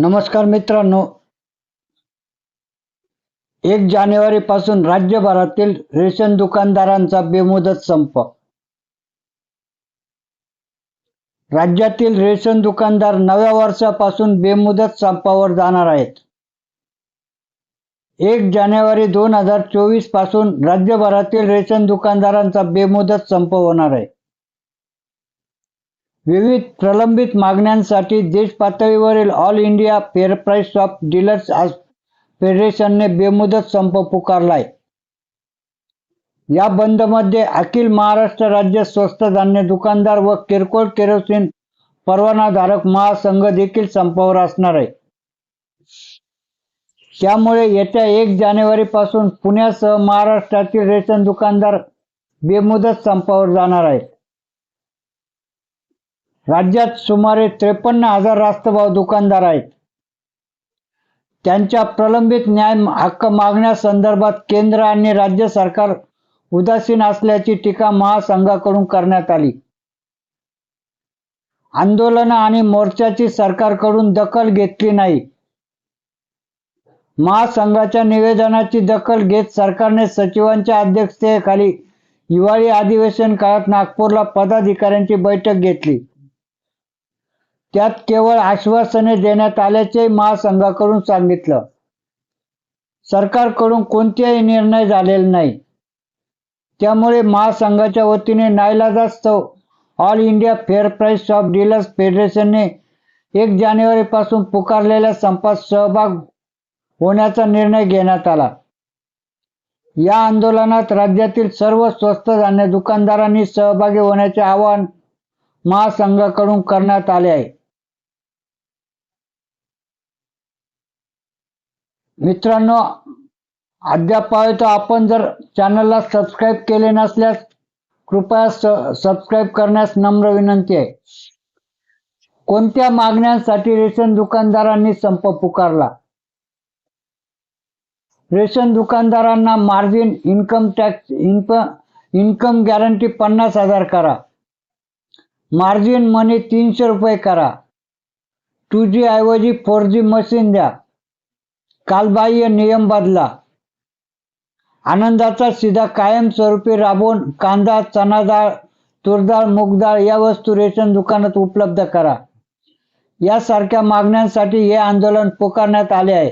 नमस्कार मित्रांनो. एक जानेवारी पासून राज्यभरातील रेशन दुकानदारांचा बेमुदत संप. राज्यातील रेशन दुकानदार नव्या वर्षापासून बेमुदत संपावर जाणार आहेत. एक जानेवारी दोन हजार चोवीसपासून राज्यभरातील रेशन दुकानदारांचा बेमुदत संप होणार आहे. विविध प्रलंबित मागण्यांसाठी देश पातळीवरील all India fair price of dealers फेडरेशनने बेमुदत संप पुकारलाय. या बंदमध्ये अखिल महाराष्ट्र राज्य स्वस्त धान्य दुकानदार व किरकोळ केरोसिन परवानाधारक महासंघ देखील संपावर असणार आहे. त्यामुळे येत्या एक जानेवारी पासून पुण्यासह महाराष्ट्रातील रेशन दुकानदार बेमुदत संपावर जाणार आहेत. राज्यात सुमारे त्रेपन्न हजार रास्तभाव दुकानदार आहेत. त्यांच्या प्रलंबित न्याय हक्क मागण्यासंदर्भात केंद्र आणि राज्य सरकार उदासीन असल्याची टीका महासंघाकडून करण्यात आली. आंदोलन आणि मोर्चाची सरकारकडून दखल घेतली नाही. महासंघाच्या निवेदनाची दखल घेत सरकारने सचिवांच्या अध्यक्षतेखाली हिवाळी अधिवेशन काळात नागपूरला पदाधिकाऱ्यांची बैठक घेतली. त्यात केवळ आश्वासने देण्यात आल्याचे महासंघाकडून सांगितलं. सरकारकडून कोणतेही निर्णय झालेले नाही. त्यामुळे महासंघाच्या वतीने नाईलाजास्तव all India fair price of dealers फेडरेशनने एक जानेवारी पासून पुकारलेल्या संपात सहभाग होण्याचा निर्णय घेण्यात आला. या आंदोलनात राज्यातील सर्व स्वस्त धान्य दुकानदारांनी सहभागी होण्याचे आवाहन महासंघाकडून करण्यात आले आहे. मित्रांनो अद्याप आपण जर चॅनलला सबस्क्राईब केले नसल्यास कृपया सबस्क्राईब करण्यास नम्र विनंती आहे. कोणत्या मागण्यांसाठी रेशन दुकानदारांनी संप पुकारला? रेशन दुकानदारांना margin income tax income guarantee पन्नास हजार करा. मार्जिन मनी तीनशे रुपये करा. टू जी ऐवजी फोर जी मशीन द्या. कालबाह्य नियम बदला. आनंदाचा सीधा कायमस्वरूपी राबवून कांदा चना डाळ तूरडाळ मूगडाळ या वस्तू रेशन दुकानात उपलब्ध करा. यासारख्या मागण्यांसाठी हे आंदोलन पुकारण्यात आले आहे.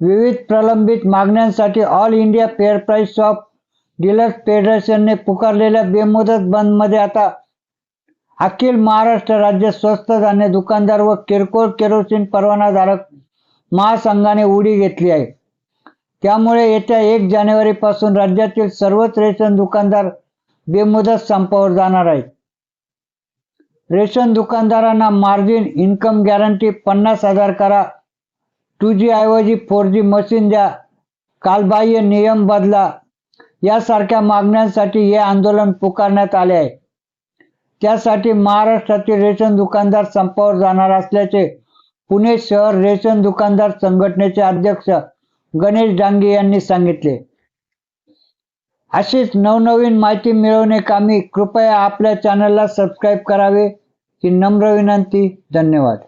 विविध प्रलंबित मागण्यांसाठी all India fair price of dealers फेडरेशनने पुकारलेल्या बेमुदत बंदमध्ये आता अखिल महाराष्ट्र राज्य स्वस्त धान्य दुकानदार व किरकोळ केरोसिन परवानाधारक महासंघाने उडी घेतली आहे. त्यामुळे येत्या एक जानेवारीपासून राज्यातील सर्वच रेशन दुकानदार बेमुदत संपावर जाणार आहेत. रेशन दुकानदारांना मार्जिन इन्कम गॅरंटी पन्नास हजार करा. टू जी ऐवजी फोर जी मशीन द्या. कालबाह्य नियम बदला. यासारख्या मागण्यांसाठी हे आंदोलन पुकारण्यात आले आहे. त्यासाठी महाराष्ट्रातील रेशन दुकानदार संपावर जाणार असल्याचे पुणे शहर रेशन दुकानदार संघटनेचे अध्यक्ष गणेश डांगे यांनी सांगितले. अशीच नवनवीन माहिती मिळवणे कामी कृपया आपल्या चॅनलला सबस्क्राईब करावे ही नम्र विनंती. धन्यवाद.